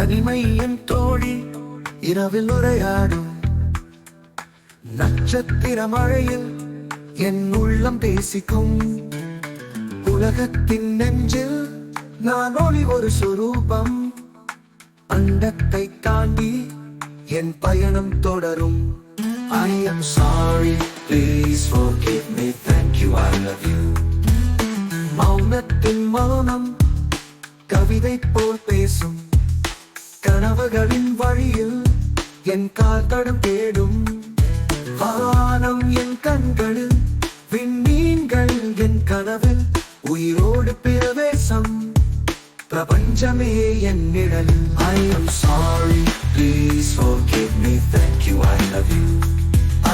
தனிமை என் தோழி இரவில் உரையாடும் நட்சத்திர மழையில் என் உள்ளம் பேசிக்கும். உலகத்தின் நெஞ்சில் நான் ஒளி ஒரு சுரூபம். அண்டத்தை தாண்டி என் பயணம் தொடரும். I am sorry, please forgive me, thank you, I love you. மௌனத்தின் மௌனம் கவிதை போல் பேசும். கனவுகளின் வழியில் என் கால் தடம் தேடும் வானம் என் கண்களில் விண்மீன்கள் என் கனவில் உயிரோடு பிரவேசம் பிரபஞ்சமே என் நிழல் I am sorry please forgive me thank you I love you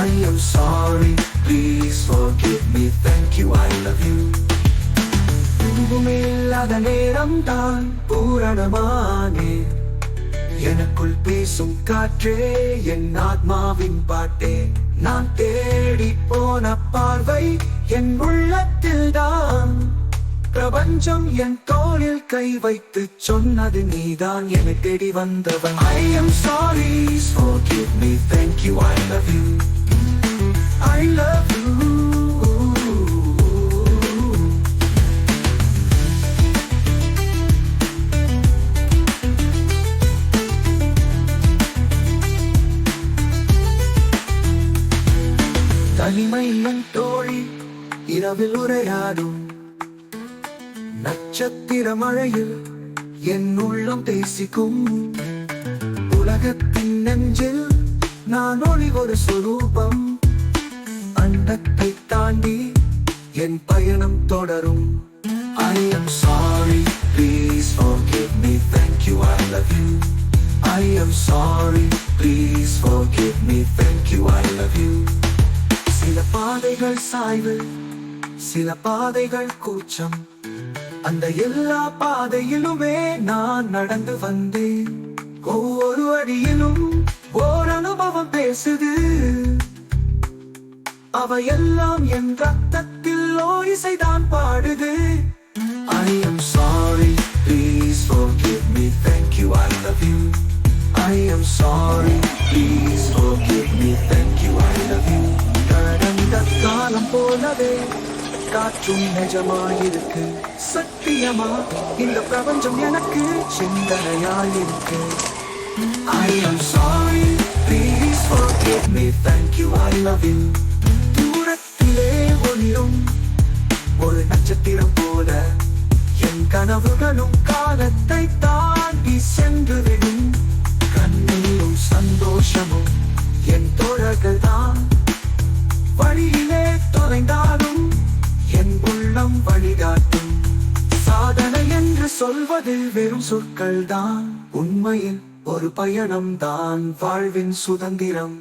I am sorry please forgive me thank you I love you பூமியில் அத நேரம் தான் பூரணமானேன் எனக்குள் பேசும் காற்றே என் ஆத்மாவின் பாட்டே. நான் தேடி போன பார்வை என் உள்ளத்தில் தான் பிரபஞ்சம் என் தோளில் கை வைத்து சொன்னது நீதான் என தேடி வந்தவன். I am sorry forgive give me thank you I love you தனிமை என் தோழி இரவில் உரையாடும் நட்சத்திர மழையில் என் உள்ளம் தேசிக்கும் உலகத்தின் நெஞ்சில் நான் ஒளி ஒரு சுரூபம் அண்டத்தை தாண்டி என் பயணம் தொடரும் I am sorry, please forgive me, thank you, I love you I am sorry, please forgive me, thank you, I love you சில பாதைகள் சாய்வு சில பாதைகள் கூச்சம். அந்த எல்லா பாதையிலுமே நான் நடந்து வந்தேன். ஒவ்வொரு அடியிலும் ஓர் அனுபவம் பேசுது. அவையெல்லாம் என் ரத்தத்தில் ஓர் இசைதான் பாடுது. I am sorry, please forgive me, thank you, I love you. I am sorry, please போலவே காற்றும் நிஜமாயிருக்கு. சத்தியமா இந்த பிரபஞ்சம் எனக்கு சிந்தனையாயிருக்கு. I am sorry, please forgive me, thank you, I love you. தூரத்திலே ஒளிரும் ஒரு நட்சத்திரம் போல. என் கனவுகளும் காலத்தை தாண்டி சென்று விடும். அது வெறும் சொற்கள் தான் உண்மையில் ஒரு பயணம் தான் வாழ்வின் சுதந்திரம்.